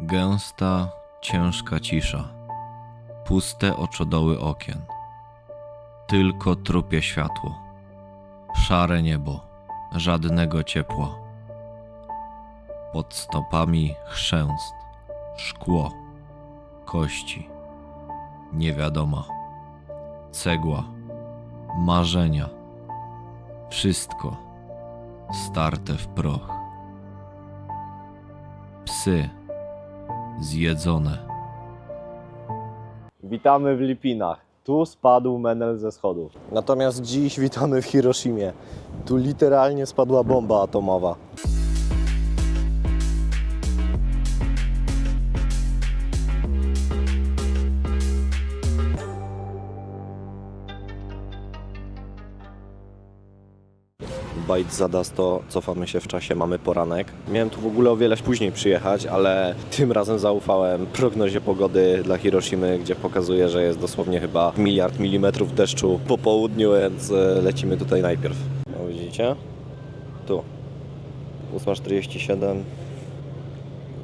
Gęsta, ciężka cisza. Puste oczodoły okien. Tylko trupie światło. Szare niebo, żadnego ciepła. Pod stopami chrzęst, szkło, kości. Niewiadoma. Cegła, marzenia. Wszystko starte w proch. Psy zjedzone. Witamy w Lipinach. Tu spadł Menel ze schodów. Natomiast dziś witamy w Hiroshimie. Tu literalnie spadła bomba atomowa. Bajt zadas to cofamy się w czasie, mamy poranek. Miałem tu w ogóle o wiele później przyjechać, ale tym razem zaufałem prognozie pogody dla Hiroshimy, gdzie pokazuje, że jest dosłownie chyba miliard milimetrów deszczu po południu, więc e, lecimy tutaj najpierw. No widzicie? Tu. 8.47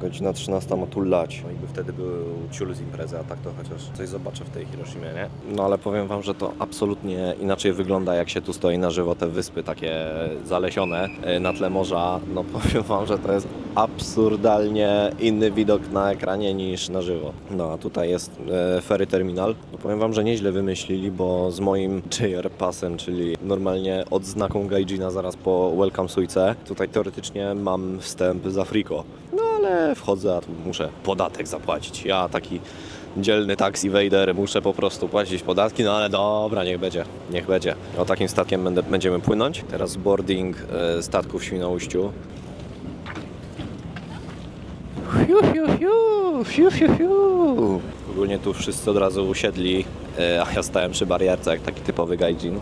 Godzina 13 ma tu lać. No i by wtedy był ciul z imprezy, a tak to chociaż coś zobaczę w tej Hiroshimie, nie? No ale powiem Wam, że to absolutnie inaczej wygląda, jak się tu stoi na żywo te wyspy takie zalesione e, na tle morza. No powiem Wam, że to jest absurdalnie inny widok na ekranie niż na żywo. No a tutaj jest e, ferry terminal. No, powiem Wam, że nieźle wymyślili, bo z moim JR pasem, czyli normalnie odznaką Gaijina zaraz po Welcome Suice, tutaj teoretycznie mam wstęp za Frico. No ale wchodzę, a tu muszę podatek zapłacić. Ja taki dzielny taxi muszę po prostu płacić podatki, no ale dobra, niech będzie, niech będzie. O takim statkiem będę, będziemy płynąć. Teraz boarding e, statku w Świnoujściu. Fiu, fiu, fiu, fiu, fiu, fiu. Ogólnie tu wszyscy od razu usiedli, e, a ja stałem przy barierce jak taki typowy gaijin.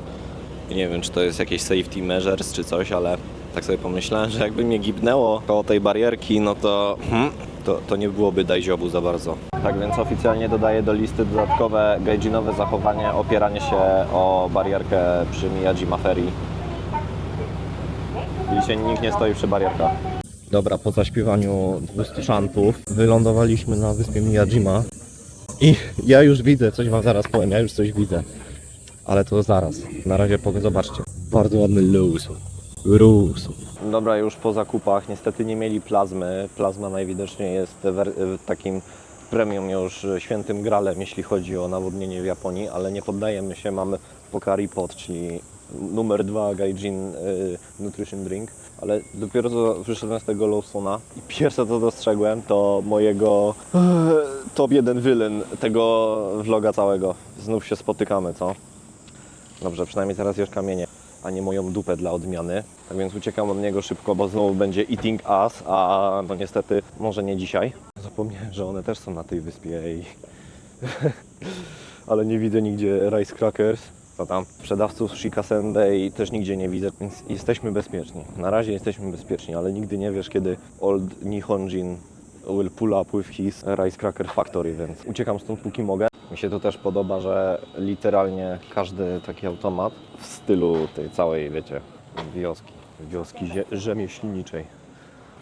Nie wiem, czy to jest jakieś safety measures czy coś, ale tak sobie pomyślałem, że jakby mnie gibnęło koło tej barierki, no to, hmm, to, to nie byłoby dajziobu za bardzo. Tak więc oficjalnie dodaję do listy dodatkowe gaijinowe zachowanie, opieranie się o barierkę przy Miyajima Ferry. Dzisiaj nikt nie stoi przy barierkach. Dobra, po zaśpiewaniu 200 szantów wylądowaliśmy na wyspie Miyajima i ja już widzę, coś wam zaraz powiem, ja już coś widzę. Ale to zaraz. Na razie zobaczcie. Bardzo ładny luz. Luz. Dobra, już po zakupach. Niestety nie mieli plazmy. Plazma najwidoczniej jest takim premium już świętym gralem, jeśli chodzi o nawodnienie w Japonii, ale nie poddajemy się. Mamy Pocari Pot, czyli numer dwa Gaijin y, Nutrition Drink. Ale dopiero co wyszedłem z tego Lawsona i pierwsze co dostrzegłem to mojego e, top jeden villain tego vloga całego. Znów się spotykamy, co? Dobrze, przynajmniej teraz już kamienie, a nie moją dupę dla odmiany. Tak więc uciekam od niego szybko, bo znowu będzie eating us, a no niestety może nie dzisiaj. Zapomniałem, że one też są na tej wyspie i... Ale nie widzę nigdzie rice crackers. Co tam? Sprzedawców Shikasendei też nigdzie nie widzę, więc jesteśmy bezpieczni. Na razie jesteśmy bezpieczni, ale nigdy nie wiesz, kiedy Old Nihonjin will pull up with his Rice Cracker Factory, więc uciekam stąd póki mogę. Mi się to też podoba, że literalnie każdy taki automat w stylu tej całej, wiecie, wioski, wioski rzemieślniczej.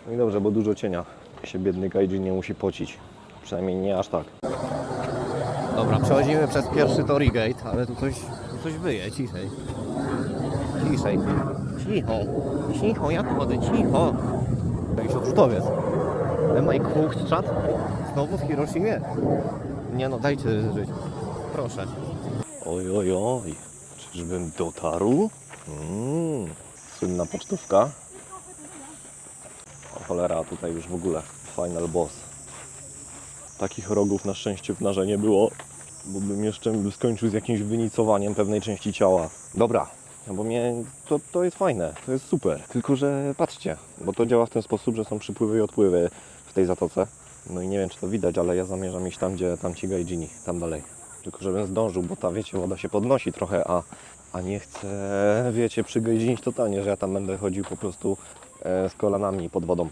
No i dobrze, bo dużo cienia. Się biedny gaijin nie musi pocić. Przynajmniej nie aż tak. Dobra, przechodzimy przez pierwszy Tory Gate, ale tu coś, tu coś wyje, ciszej. Ciszej. Cicho. Cicho, jak chodzę, cicho. Jakiś odrzutowiec. Am I cooked, czat? Znowu w Hiroshimie? Nie no, dajcie żyć. Proszę. Oj, oj, oj. Czyżbym dotarł? Mm. Słynna pocztówka. O cholera, tutaj już w ogóle final boss. Takich rogów na szczęście w narze nie było, bo bym jeszcze skończył z jakimś wynicowaniem pewnej części ciała. Dobra, no bo mnie to, to jest fajne, to jest super. Tylko, że patrzcie, bo to działa w ten sposób, że są przypływy i odpływy w tej zatoce. No i nie wiem, czy to widać, ale ja zamierzam iść tam, gdzie tam ci gaijini, tam dalej. Tylko żebym zdążył, bo ta, wiecie, woda się podnosi trochę, a, a nie chcę, wiecie, przygajdzinić totalnie, że ja tam będę chodził po prostu e, z kolanami pod wodą.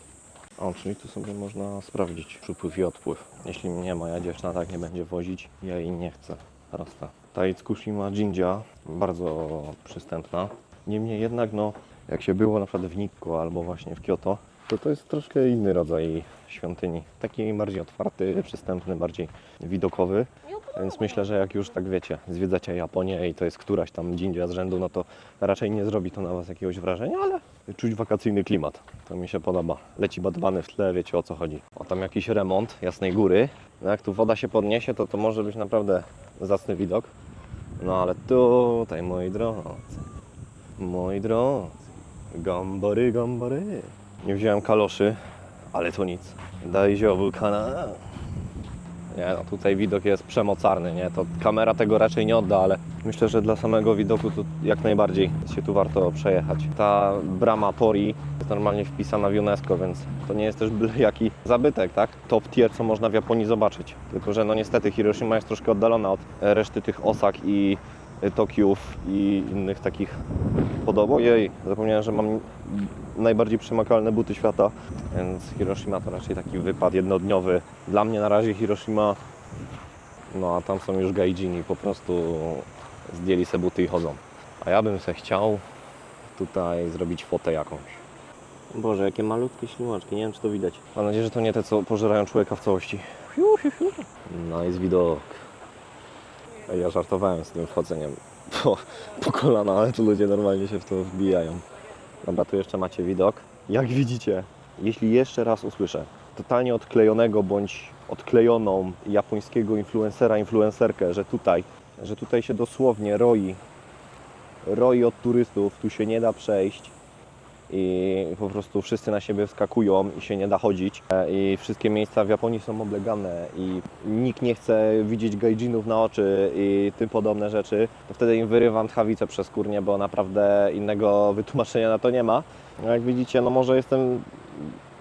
O, czyli tu sobie można sprawdzić przypływ i odpływ. Jeśli mnie moja dziewczyna tak nie będzie wozić, ja jej nie chcę. Prosta. Ta Itsukushima Jinja, bardzo przystępna. Niemniej jednak, no, jak się było na przykład w Nikko albo właśnie w Kyoto, to to jest troszkę inny rodzaj świątyni. Taki bardziej otwarty, przystępny, bardziej widokowy. Więc myślę, że jak już tak wiecie, zwiedzacie Japonię i to jest któraś tam dzindzia z rzędu, no to raczej nie zrobi to na Was jakiegoś wrażenia, ale czuć wakacyjny klimat. To mi się podoba. Leci badwany w tle, wiecie o co chodzi. O tam jakiś remont Jasnej Góry. No jak tu woda się podniesie, to to może być naprawdę zacny widok. No ale tutaj, moi drodzy, moi drodzy, gambory, gambory. Nie wziąłem kaloszy, ale to nic. Daj ziobu kanał. Nie no, tutaj widok jest przemocarny, nie? To kamera tego raczej nie odda, ale myślę, że dla samego widoku to jak najbardziej się tu warto przejechać. Ta brama Pori jest normalnie wpisana w UNESCO, więc to nie jest też byle jaki zabytek, tak? Top tier, co można w Japonii zobaczyć. Tylko, że no niestety Hiroshima jest troszkę oddalona od reszty tych Osak i Tokiów i innych takich podobno. Jej, zapomniałem, że mam najbardziej przemakalne buty świata, więc Hiroshima to raczej taki wypad jednodniowy. Dla mnie na razie Hiroshima, no a tam są już gaijini, po prostu zdjęli se buty i chodzą. A ja bym se chciał tutaj zrobić fotę jakąś. Boże, jakie malutkie ślimaczki, nie wiem czy to widać. Mam nadzieję, że to nie te, co pożerają człowieka w całości. Fiu, fiu, fiu. Nice widok. Ja żartowałem z tym wchodzeniem po, po kolana, ale tu ludzie normalnie się w to wbijają. Dobra, tu jeszcze macie widok. Jak widzicie, jeśli jeszcze raz usłyszę totalnie odklejonego bądź odklejoną japońskiego influencera, influencerkę, że tutaj, że tutaj się dosłownie roi, roi od turystów, tu się nie da przejść i po prostu wszyscy na siebie wskakują i się nie da chodzić E, i wszystkie miejsca w Japonii są oblegane i nikt nie chce widzieć gaijinów na oczy i tym podobne rzeczy, to wtedy im wyrywam tchawicę przez skórnie, bo naprawdę innego wytłumaczenia na to nie ma. No jak widzicie, no może jestem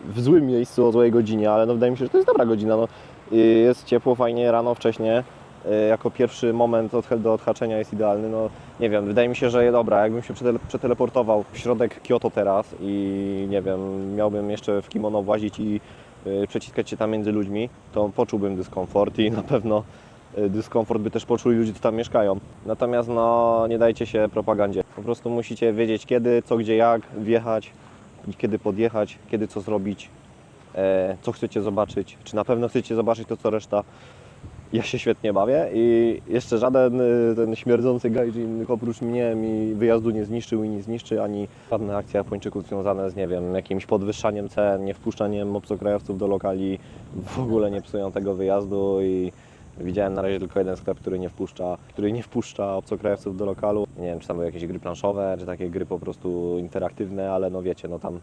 w złym miejscu o złej godzinie, ale no wydaje mi się, że to jest dobra godzina. No, jest ciepło, fajnie, rano, wcześnie. Y, Jako pierwszy moment do odhaczenia jest idealny. No, nie wiem, wydaje mi się, że dobra, jakbym się przetele, przeteleportował w środek Kyoto teraz i nie wiem, miałbym jeszcze w kimono włazić i y, przeciskać się tam między ludźmi, to poczułbym dyskomfort i na pewno y, dyskomfort by też poczuli ludzie, co tam mieszkają. Natomiast no, nie dajcie się propagandzie. Po prostu musicie wiedzieć kiedy, co, gdzie, jak, wjechać, kiedy podjechać, kiedy co zrobić, e, co chcecie zobaczyć, czy na pewno chcecie zobaczyć to, co reszta. Ja się świetnie bawię i jeszcze żaden y, ten śmierdzący gaijin oprócz mnie mi wyjazdu nie zniszczył i nie zniszczy, ani żadne akcje Japończyków związane z, nie wiem, jakimś podwyższaniem cen, nie wpuszczaniem obcokrajowców do lokali, w ogóle nie psują tego wyjazdu i widziałem na razie tylko jeden sklep, który nie wpuszcza, który nie wpuszcza obcokrajowców do lokalu. Nie wiem, czy tam były jakieś gry planszowe, czy takie gry po prostu interaktywne, ale no wiecie, no tam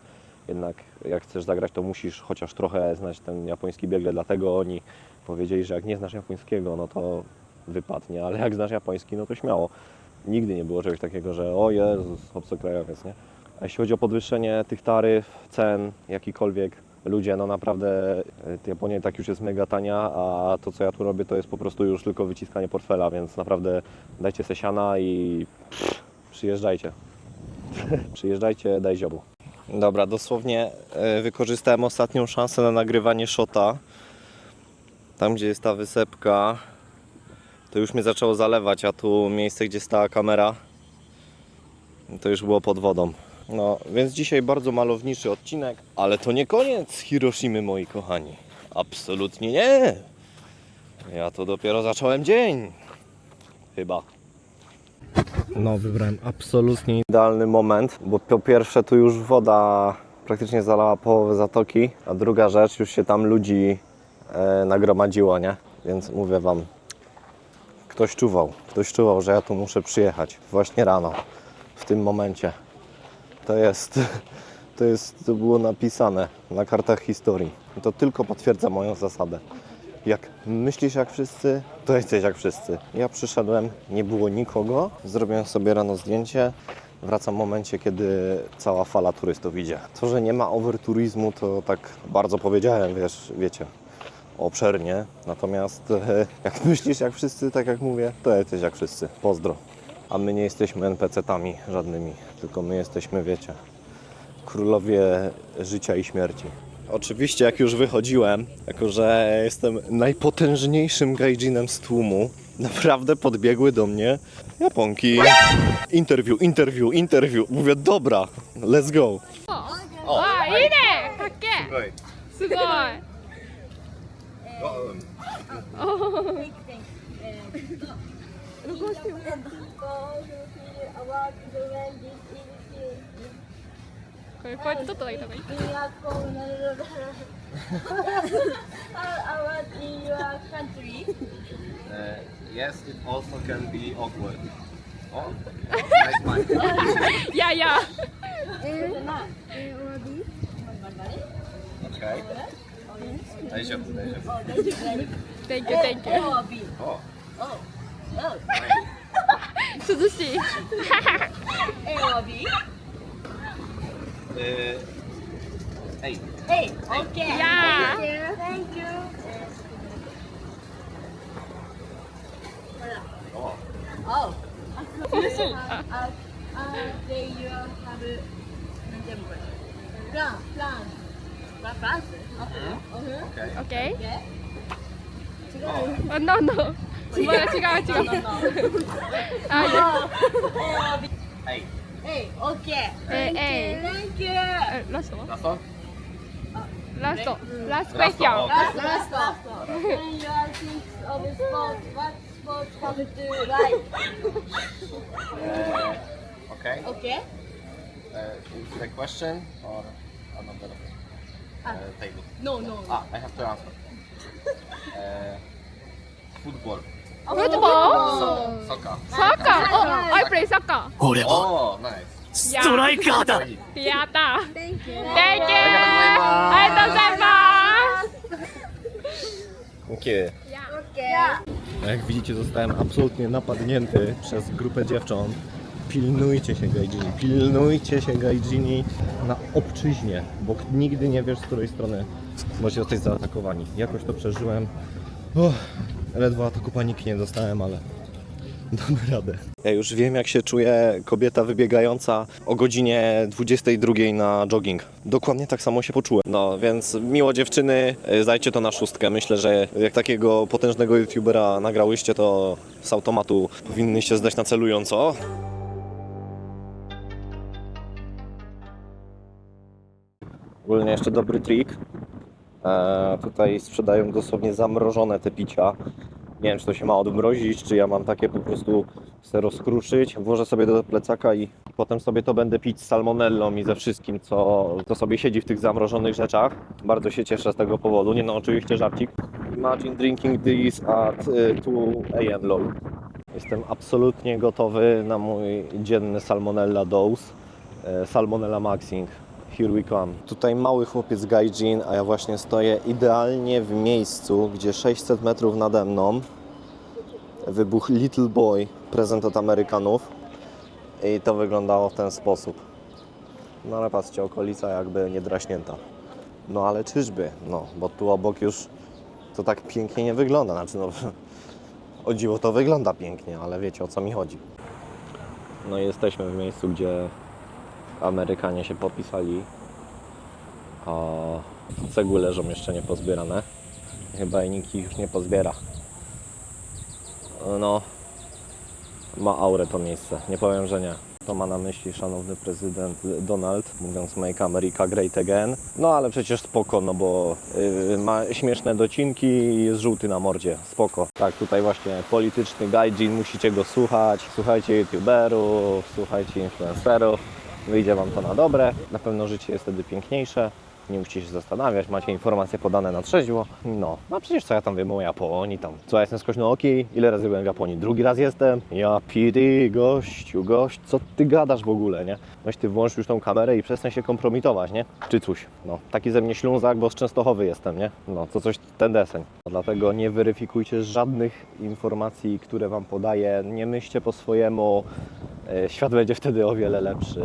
jednak jak chcesz zagrać, to musisz chociaż trochę znać ten japoński biegle, dlatego oni powiedzieli, że jak nie znasz japońskiego, no to wypadnie, ale jak znasz japoński, no to śmiało. Nigdy nie było czegoś takiego, że o Jezus, obcokrajowiec, nie? A jeśli chodzi o podwyższenie tych taryf, cen, jakikolwiek, ludzie, no naprawdę y, Japonia tak już jest mega tania, a to co ja tu robię, to jest po prostu już tylko wyciskanie portfela, więc naprawdę dajcie se siana i pff, przyjeżdżajcie. przyjeżdżajcie, daj ziobu. Dobra, dosłownie e, wykorzystałem ostatnią szansę na nagrywanie shota. Tam, gdzie jest ta wysepka, to już mnie zaczęło zalewać, a tu miejsce, gdzie stała kamera, to już było pod wodą. No, więc dzisiaj bardzo malowniczy odcinek, ale to nie koniec Hiroshimy, moi kochani. Absolutnie nie. Ja to dopiero zacząłem dzień. Chyba. No, wybrałem absolutnie idealny moment, bo po pierwsze tu już woda praktycznie zalała połowę zatoki, a druga rzecz, już się tam ludzi nagromadziło, nie? Więc mówię Wam, ktoś czuwał, ktoś czuwał, że ja tu muszę przyjechać właśnie rano, w tym momencie. To jest, to jest, to było napisane na kartach historii. To tylko potwierdza moją zasadę. Jak myślisz jak wszyscy, to jesteś jak wszyscy. Ja przyszedłem, nie było nikogo, zrobiłem sobie rano zdjęcie, wracam w momencie, kiedy cała fala turystów idzie. To, że nie ma overturizmu, to tak bardzo powiedziałem, wiesz, wiecie, obszernie. Natomiast e, jak myślisz jak wszyscy, tak jak mówię, to jesteś jak wszyscy. Pozdro. A my nie jesteśmy NPC-tami żadnymi, tylko my jesteśmy, wiecie, królowie życia i śmierci. Oczywiście, jak już wychodziłem, jako że jestem najpotężniejszym gaijinem z tłumu, naprawdę podbiegły do mnie Japonki. Interview, interview, interview. Mówię, dobra, let's go. あいいねかっ Great. すごい これこうやって撮ったらいいのがいい How about in your country? Uh, yes, it also can be awkward. Oh, nice mind. いやいや A or B? Okay. 大丈夫、大丈夫。 Thank you thank A you or B? Oh, Oh. Oh. 涼しい A or B? uh, hey. A. Okay. Yeah. Thank you. Thank you. Oh, Oh. 涼しいあ Uh, uh, they you have 何ていうのこれプラ 오케이. 어, no, no. 뭐야, 지금, 지금. 아, 이거. 에이. 에이, 오케이. 에이, 에이. 땡큐. 라스트. 라스트? Last, last question. Last, last, last. When you are think of sport, what sport come to life? Uh, okay. Okay. Uh, is it a question or another? Table. No, no. Ah, I have to answer. Uh, football. Football? Soccer. Soccer? Oh, I play soccer. 俺は Oh, nice. ストライカーだやった Thank you. Thank you! ありがとうございます Dziękuję. Okay. Jak widzicie, zostałem absolutnie napadnięty przez grupę dziewcząt. Pilnujcie się gaijini, pilnujcie się gaijini na obczyźnie, bo nigdy nie wiesz, z której strony możecie zostać zaatakowani. Jakoś to przeżyłem. Uff, ledwo ataku paniki nie dostałem, ale damy radę. Ja już wiem, jak się czuje kobieta wybiegająca o godzinie 22 na jogging. Dokładnie tak samo się poczułem. No więc miło dziewczyny, y, zdajcie to na szóstkę. Myślę, że jak takiego potężnego youtubera nagrałyście, to z automatu powinnyście zdać na celująco. Ogólnie jeszcze dobry trik. E, tutaj sprzedają dosłownie zamrożone te picia. Nie wiem, czy to się ma odmrozić, czy ja mam takie po prostu se rozkruszyć. Włożę sobie do plecaka i potem sobie to będę pić z salmonellą i ze wszystkim, co, co sobie siedzi w tych zamrożonych rzeczach. Bardzo się cieszę z tego powodu. Nie no, oczywiście żarcik. Imagine drinking this at y, 2 a.m. low. Jestem absolutnie gotowy na mój dzienny salmonella dose. E, Salmonella Maxing. Here we come. Tutaj mały chłopiec Gaijin, a ja właśnie stoję idealnie w miejscu, gdzie 600 metrów nade mną wybuchł Little Boy, prezent od Amerykanów. I to wyglądało w ten sposób. No ale patrzcie, okolica jakby nie draśnięta. No ale czyżby? No, bo tu obok już to tak pięknie nie wygląda. Znaczy no, o dziwo to wygląda pięknie, ale wiecie o co mi chodzi. No i jesteśmy w miejscu, gdzie Amerykanie się popisali, a cegły leżą jeszcze niepozbierane. Chyba i nikt ich już nie pozbiera. No, ma aurę to miejsce, nie powiem, że nie. To ma na myśli szanowny prezydent Donald, mówiąc Make America Great Again. No ale przecież spoko, no bo yy, ma śmieszne docinki i jest żółty na mordzie. Spoko. Tak, tutaj właśnie polityczny gaijin, musicie go słuchać. Słuchajcie youtuberów, słuchajcie influencerów. Wyjdzie Wam to na dobre. Na pewno życie jest wtedy piękniejsze. Nie musicie się zastanawiać, macie informacje podane na trzeźwo. No, no przecież co ja tam wiem o Japonii tam. Co ja jestem skośnooki? Ile razy byłem w Japonii? Drugi raz jestem? Ja pity, gościu, gość, co ty gadasz w ogóle, nie? Weź ty włącz już tą kamerę i przestań się kompromitować, nie? Czy coś. No, taki ze mnie ślązak, bo z Częstochowy jestem, nie? No, to coś ten deseń. Dlatego nie weryfikujcie żadnych informacji, które Wam podaję. Nie myślcie po swojemu. E, Świat będzie wtedy o wiele lepszy.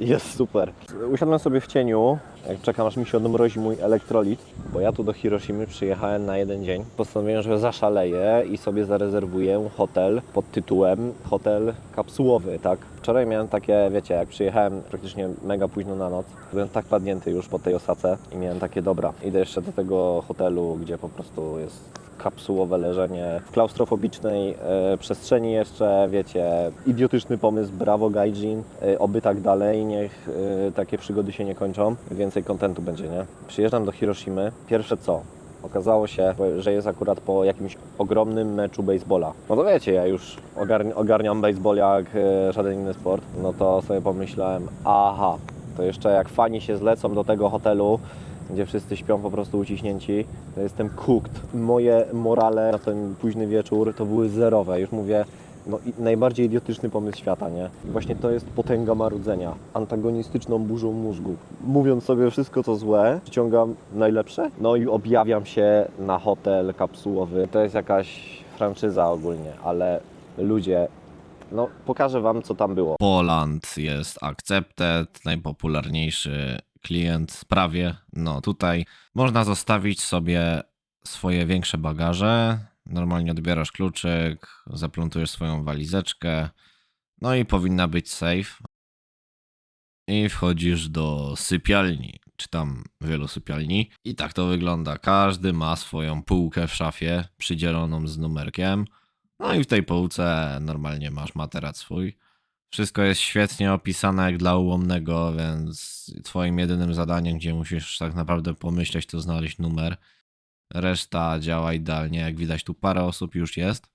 Jest super. Usiadłem sobie w cieniu, jak czekam aż mi się odmrozi mój elektrolit, bo ja tu do Hiroshimy przyjechałem na jeden dzień. Postanowiłem, że zaszaleję i sobie zarezerwuję hotel pod tytułem hotel kapsułowy, tak? Wczoraj miałem takie, wiecie, jak przyjechałem praktycznie mega późno na noc, byłem tak padnięty już po tej osace i miałem takie, dobra, idę jeszcze do tego hotelu, gdzie po prostu jest kapsułowe leżenie w klaustrofobicznej e, przestrzeni jeszcze, wiecie, idiotyczny pomysł, brawo Gaijin, e, oby tak dalej, niech e, takie przygody się nie kończą, więcej kontentu będzie, nie? Przyjeżdżam do Hiroshimy, pierwsze co? Okazało się, że jest akurat po jakimś ogromnym meczu baseballa. No to wiecie, ja już ogarni- ogarniam baseball jak żaden inny sport. No to sobie pomyślałem, aha, to jeszcze jak fani się zlecą do tego hotelu, gdzie wszyscy śpią po prostu uciśnięci, to jestem cooked. Moje morale na ten późny wieczór to były zerowe. Już mówię, no i najbardziej idiotyczny pomysł świata, nie? Właśnie to jest potęga marudzenia, antagonistyczną burzą mózgu. Mówiąc sobie wszystko co złe, ściągam najlepsze, no i objawiam się na hotel kapsułowy. To jest jakaś franczyza ogólnie, ale ludzie, no pokażę Wam co tam było. Poland jest accepted, najpopularniejszy klient prawie. No tutaj można zostawić sobie swoje większe bagaże. Normalnie odbierasz kluczyk, zaplątujesz swoją walizeczkę. No i powinna być safe. I wchodzisz do sypialni, czy tam wielu sypialni. I tak to wygląda. Każdy ma swoją półkę w szafie, przydzieloną z numerkiem. No i w tej półce normalnie masz materac swój. Wszystko jest świetnie opisane jak dla ułomnego, więc twoim jedynym zadaniem, gdzie musisz tak naprawdę pomyśleć, to znaleźć numer. Reszta działa idealnie, jak widać tu parę osób już jest.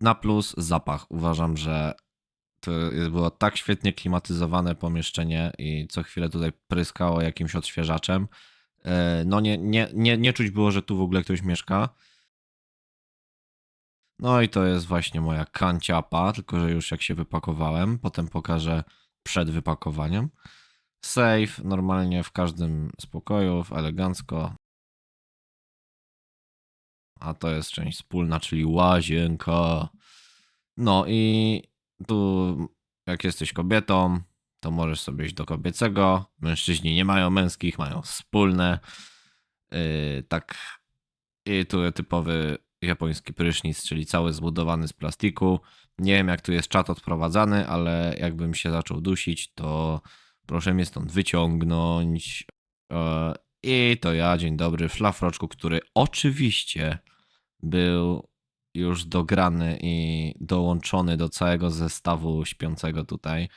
Na plus zapach. Uważam, że to było tak świetnie klimatyzowane pomieszczenie i co chwilę tutaj pryskało jakimś odświeżaczem. E, No nie, nie, nie, nie czuć było, że tu w ogóle ktoś mieszka. No i to jest właśnie moja kanciapa, tylko że już jak się wypakowałem, potem pokażę przed wypakowaniem. Safe, normalnie w każdym z pokojów, elegancko. A to jest część wspólna, czyli łazienka. No i tu jak jesteś kobietą, to możesz sobie iść do kobiecego. Mężczyźni nie mają męskich, mają wspólne. Yy, tak. I tu typowy japoński prysznic, czyli cały zbudowany z plastiku. Nie wiem, jak tu jest czat odprowadzany, ale jakbym się zaczął dusić, to proszę mnie stąd wyciągnąć. E, I to ja, dzień dobry, szlafroczku, który oczywiście był już dograny i dołączony do całego zestawu śpiącego tutaj.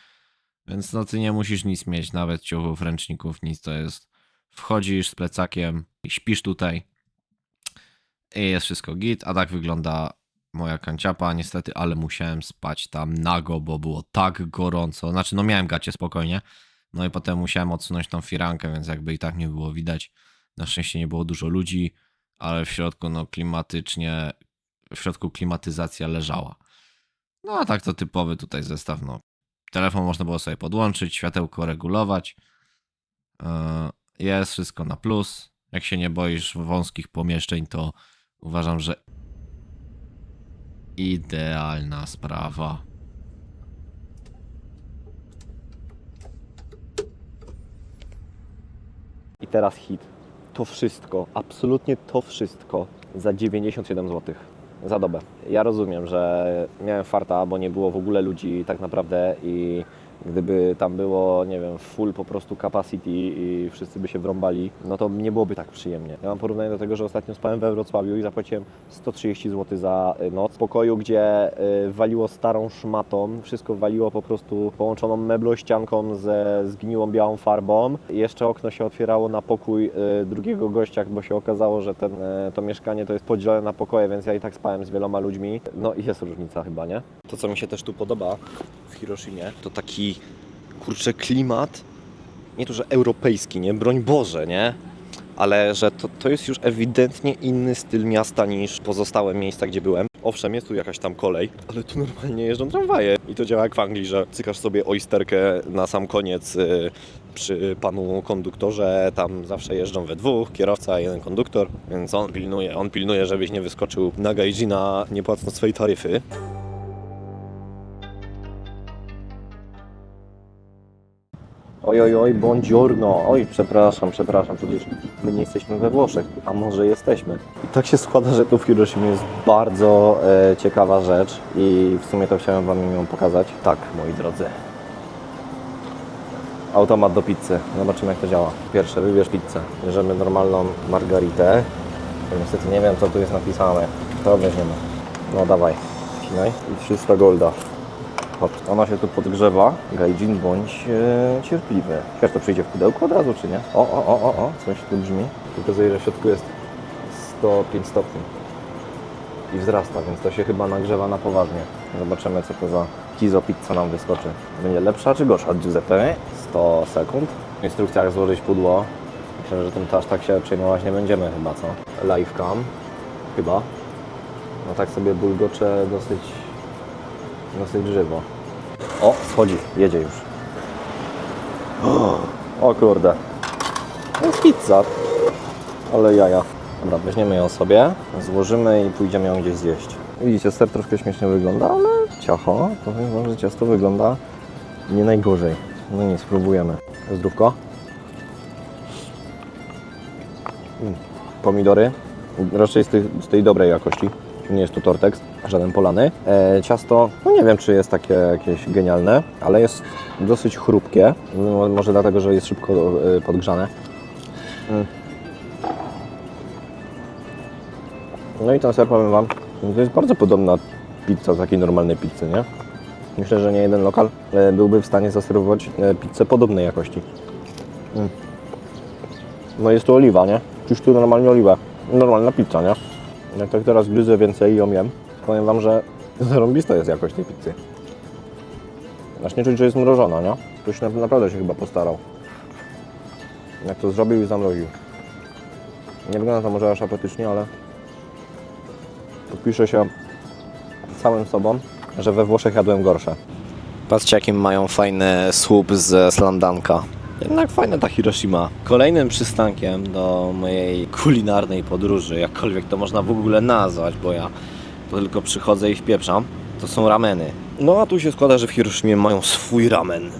Więc no ty nie musisz nic mieć, nawet ciuchów, ręczników, nic to jest. Wchodzisz z plecakiem i śpisz tutaj. I jest wszystko git, a tak wygląda moja kanciapa, niestety, ale musiałem spać tam nago, bo było tak gorąco. Znaczy, no miałem gacie spokojnie. No i potem musiałem odsunąć tą firankę, więc jakby i tak nie było widać. Na szczęście nie było dużo ludzi, ale w środku, no klimatycznie, w środku klimatyzacja leżała. No a tak to typowy tutaj zestaw, no. Telefon można było sobie podłączyć, światełko regulować. Yy, Jest wszystko na plus. Jak się nie boisz wąskich pomieszczeń, to uważam, że idealna sprawa. I teraz hit. To wszystko, absolutnie to wszystko za 97 zł za dobę. Ja rozumiem, że miałem farta, bo nie było w ogóle ludzi tak naprawdę i gdyby tam było, nie wiem, full po prostu capacity i wszyscy by się wrąbali, no to nie byłoby tak przyjemnie. Ja mam porównanie do tego, że ostatnio spałem we Wrocławiu i zapłaciłem 130 zł za y, noc w pokoju, gdzie y, waliło starą szmatą, wszystko waliło po prostu połączoną meblościanką ze zgniłą białą farbą. Jeszcze okno się otwierało na pokój y, drugiego gościa, bo się okazało, że ten, to mieszkanie to jest podzielone na pokoje, więc ja i tak spałem z wieloma ludźmi. No i jest różnica chyba, nie? To, co mi się też tu podoba w Hiroshimie, to taki kurczę klimat, nie to, że europejski, nie? Broń Boże, nie? Ale że to, to jest już ewidentnie inny styl miasta niż pozostałe miejsca, gdzie byłem. Owszem, jest tu jakaś tam kolej, ale tu normalnie jeżdżą tramwaje. I to działa jak w Anglii, że cykasz sobie oysterkę na sam koniec y, przy panu konduktorze. Tam zawsze jeżdżą we dwóch, kierowca, jeden konduktor, więc on pilnuje, on pilnuje, żebyś nie wyskoczył na gaijina nie płacąc swojej taryfy. Oj, oj, oj, buongiorno. Oj, przepraszam, przepraszam, przecież my nie jesteśmy we Włoszech, a może jesteśmy. I tak się składa, że tu w Hiroshimie jest bardzo e, ciekawa rzecz i w sumie to chciałem Wam ją pokazać. Tak, moi drodzy. Automat do pizzy. Zobaczymy jak to działa. Pierwsze, wybierz pizzę. Bierzemy normalną margaritę. Niestety nie wiem co tu jest napisane. To weźmiemy. No dawaj. Wcinaj. I 300 golda. Ona się tu podgrzewa. Gaijin bądź e, cierpliwy. Wiesz, to przyjdzie w pudełku od razu, czy nie? O, o, o, o, o. Coś tu brzmi. Pokazuje, że w środku jest 105 stopni. I wzrasta, więc to się chyba nagrzewa na poważnie. Zobaczymy, co to za kizo pizza nam wyskoczy. Będzie lepsza czy gorsza od Giuseppe? 100 sekund. W instrukcjach złożyć pudło. Myślę, że tym aż tak się przejmować nie będziemy chyba, co? Live cam. Chyba. No tak sobie bulgocze dosyć, dosyć żywo. O, schodzi, jedzie już. O kurde. To jest pizza. Ale jaja. Dobra, weźmiemy ją sobie, złożymy i pójdziemy ją gdzieś zjeść. Widzicie, ser troszkę śmiesznie wygląda, ale ciacho, powiem wam, że ciasto wygląda nie najgorzej. No nic, spróbujemy. Zdrówko. Mm. Pomidory, raczej z, z tej dobrej jakości. Nie jest to tortex, żaden polany. E, ciasto, no nie wiem czy jest takie jakieś genialne, ale jest dosyć chrupkie. Może dlatego, że jest szybko e, podgrzane. Mm. No i ten ser powiem Wam, to jest bardzo podobna pizza z takiej normalnej pizzy, nie? Myślę, że nie jeden lokal e, byłby w stanie zaserwować e, pizzę podobnej jakości. Mm. No jest tu oliwa, nie? Czuć tu normalnie oliwę. Normalna pizza, nie? Jak tak teraz gryzę więcej i ją jem, powiem Wam, że zarąbista jest jakość tej pizzy. Aż nie czuć, że jest mrożona, nie? Ktoś na- naprawdę się chyba postarał. Jak to zrobił i zamroził. Nie wygląda to może aż apetycznie, ale podpiszę się całym sobą, że we Włoszech jadłem gorsze. Patrzcie, jakim mają fajny słup ze slandanka. Jednak fajna ta Hiroshima. Kolejnym przystankiem do mojej kulinarnej podróży, jakkolwiek to można w ogóle nazwać, bo ja to tylko przychodzę i wpieprzam, to są rameny. No a tu się składa, że w Hiroshimie mają swój ramen. E,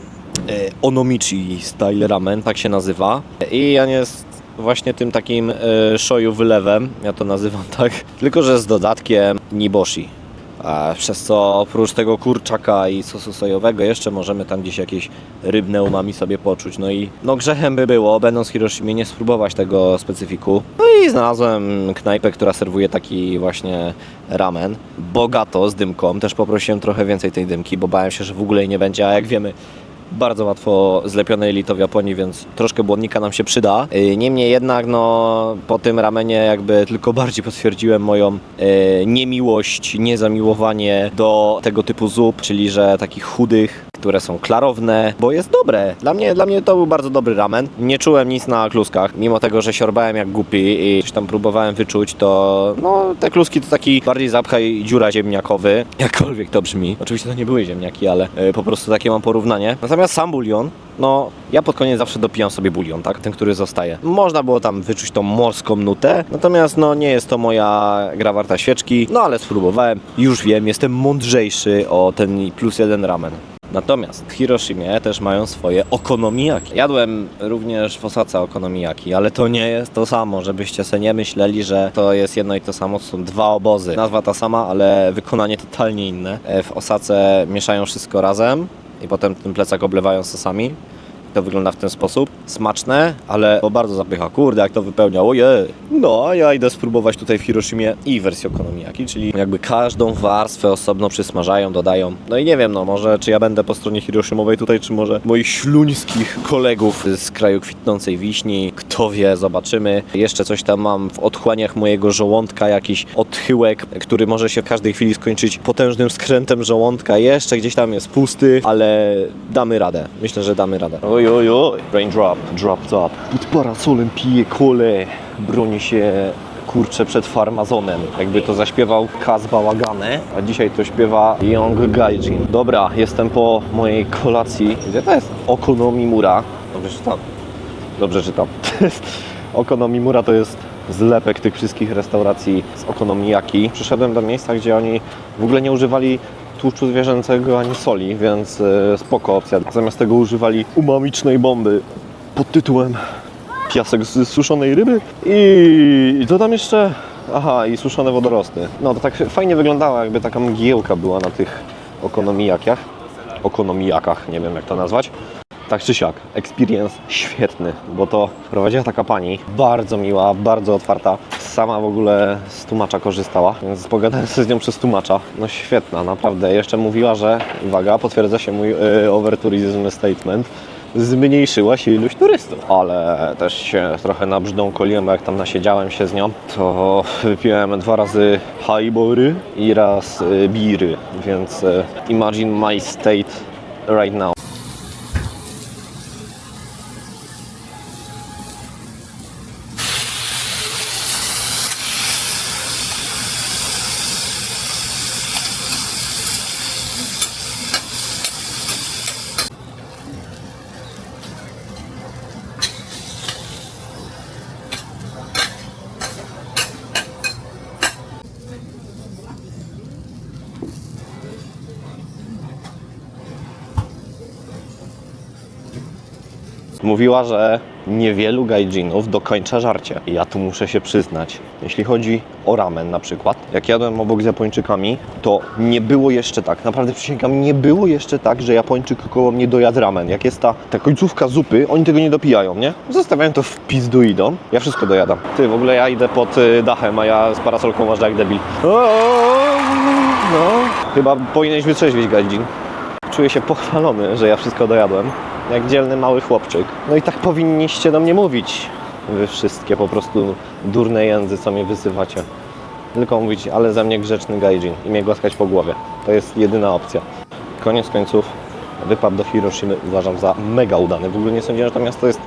Onomichi Style Ramen, tak się nazywa. I on jest właśnie tym takim e, shoyu wylewem, ja to nazywam tak, tylko że z dodatkiem niboshi. Przez co oprócz tego kurczaka i sosu sojowego jeszcze możemy tam gdzieś jakieś rybne umami sobie poczuć. No i no grzechem by było, będąc w Hiroshimie, nie spróbować tego specyfiku. No i znalazłem knajpę, która serwuje taki właśnie ramen. Bogato z dymką. Też poprosiłem trochę więcej tej dymki, bo bałem się, że w ogóle jej nie będzie, a jak wiemy, bardzo łatwo zlepione jelito w Japonii, więc troszkę błonnika nam się przyda. Yy, Niemniej jednak, no, po tym ramenie jakby tylko bardziej potwierdziłem moją yy, niemiłość, niezamiłowanie do tego typu zup, czyli że takich chudych, które są klarowne, bo jest dobre. Dla mnie, dla mnie to był bardzo dobry ramen. Nie czułem nic na kluskach, mimo tego, że siorbałem jak głupi i coś tam próbowałem wyczuć, to no, te kluski to taki bardziej zapchaj dziura ziemniakowy, jakkolwiek to brzmi. Oczywiście to nie były ziemniaki, ale yy, po prostu takie mam porównanie. Natomiast sam bulion, no ja pod koniec zawsze dopijam sobie bulion, tak? Ten, który zostaje. Można było tam wyczuć tą morską nutę, natomiast no nie jest to moja gra warta świeczki, no ale spróbowałem, już wiem, jestem mądrzejszy o ten plus jeden ramen. Natomiast w Hiroshimie też mają swoje okonomiyaki. Jadłem również w Osace okonomiyaki, ale to nie jest to samo, żebyście sobie nie myśleli, że to jest jedno i to samo, to są dwa obozy. Nazwa ta sama, ale wykonanie totalnie inne. E, W Osace mieszają wszystko razem i potem ten plecak oblewają sosami. To wygląda w ten sposób. Smaczne, ale to bardzo zapycha. Kurde, jak to wypełnia. Ojej. No, a ja idę spróbować tutaj w Hiroshimie i wersję okonomiyaki, czyli jakby każdą warstwę osobno przysmażają, dodają. No i nie wiem, no może czy ja będę po stronie hiroszymowej tutaj, czy może moich śluńskich kolegów z kraju kwitnącej wiśni. Kto wie, zobaczymy. Jeszcze coś tam mam w otchłaniach mojego żołądka, jakiś odchyłek, który może się w każdej chwili skończyć potężnym skrętem żołądka. Jeszcze gdzieś tam jest pusty, ale damy radę. Myślę, że damy radę. Oj, oj, oj. Raindrop, drop top. Pod parasolem pije kole. Broni się kurczę przed farmazonem. Jakby to zaśpiewał Kaz Bałagane, a dzisiaj to śpiewa Young Gaijin. Dobra, jestem po mojej kolacji. Gdzie to jest? Okonomimura. Dobrze czytam. Dobrze czytam. Okonomimura to jest zlepek tych wszystkich restauracji z okonomiyaki. Przyszedłem do miejsca, gdzie oni w ogóle nie używali tłuszczu zwierzęcego ani soli, więc e, spoko opcja. Zamiast tego używali umamicznej bomby pod tytułem piasek z suszonej ryby i, i tam jeszcze? Aha, i suszone wodorosty. No to tak fajnie wyglądało, jakby taka mgiełka była na tych okonomijakach. Okonomijakach, nie wiem jak to nazwać. Tak czy siak, experience świetny, bo to prowadziła taka pani, bardzo miła, bardzo otwarta, sama w ogóle z tłumacza korzystała, więc pogadałem sobie z nią przez tłumacza. No świetna, naprawdę. Jeszcze mówiła, że, uwaga, potwierdza się mój y, overtourism statement, zmniejszyła się ilość turystów. Ale też się trochę na brzdąkoliłem, koliłem, bo jak tam nasiedziałem się z nią, to wypiłem dwa razy highbory i raz y, biry, więc y, imagine my state right now. Mówiła, że niewielu gaijinów dokończa żarcie. I ja tu muszę się przyznać. Jeśli chodzi o ramen na przykład, jak jadłem obok z Japończykami, to nie było jeszcze tak, naprawdę przysięgam, nie było jeszcze tak, że Japończyk koło mnie dojadł ramen. Jak jest ta, ta końcówka zupy, oni tego nie dopijają, nie? Zostawiają to w pizdu idą. Ja wszystko dojadam. Ty, w ogóle ja idę pod y, dachem, a ja z parasolką łażę jak debil. No, chyba powinieneś wytrzeźwieć gaijin. Czuję się pochwalony, że ja wszystko dojadłem. Jak dzielny mały chłopczyk. No i tak powinniście do mnie mówić. Wy wszystkie po prostu durne jędzy, co mnie wysywacie. Tylko mówić, ale ze mnie grzeczny gaijin i mnie głaskać po głowie. To jest jedyna opcja. Koniec końców, wypad do Hiroshimy uważam za mega udany. W ogóle nie sądziłem, że to miasto jest...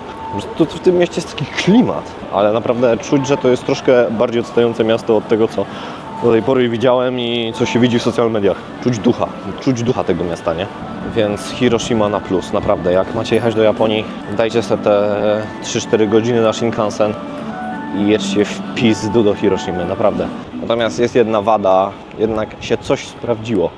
Tu w tym mieście jest taki klimat, ale naprawdę czuć, że to jest troszkę bardziej odstające miasto od tego, co do tej pory widziałem i co się widzi w social mediach. Czuć ducha, czuć ducha tego miasta, nie? Więc Hiroshima na plus, naprawdę. Jak macie jechać do Japonii, dajcie sobie te 3-4 godziny na Shinkansen i jedźcie w pizdu do Hiroshimy, naprawdę. Natomiast jest jedna wada, jednak się coś sprawdziło,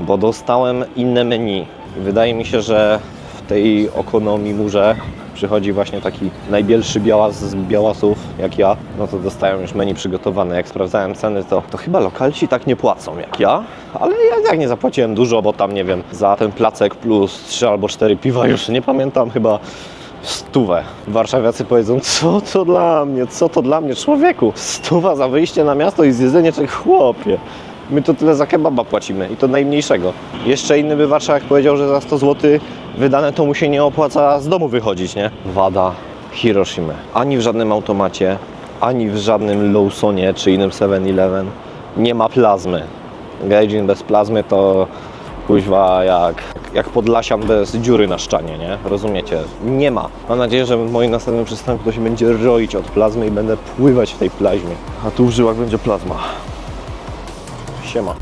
bo dostałem inne menu. Wydaje mi się, że w tej ekonomii murze przychodzi właśnie taki najbielszy białas z białasów, jak ja, no to dostają już menu przygotowane. Jak sprawdzałem ceny, to, to chyba lokalci tak nie płacą jak ja, ale ja jak nie zapłaciłem dużo, bo tam, nie wiem, za ten placek plus 3 albo 4 piwa już nie pamiętam, chyba stówę. Warszawiacy powiedzą, co to dla mnie, co to dla mnie, człowieku. Stuwa za wyjście na miasto i zjedzenie czego chłopie. My to tyle za kebaba płacimy i to najmniejszego. Jeszcze inny by warszawiak powiedział, że za 100 zł wydane to mu się nie opłaca z domu wychodzić, nie? Wada Hiroshimy. Ani w żadnym automacie, ani w żadnym Lawsonie czy innym 7-Eleven nie ma plazmy. Gaijin bez plazmy to kuźwa jak, jak Podlasian bez dziury na szczanie, nie? Rozumiecie? Nie ma. Mam nadzieję, że w moim następnym przystanku to się będzie roić od plazmy i będę pływać w tej plazmie. A tu w żyłach będzie plazma. Siema.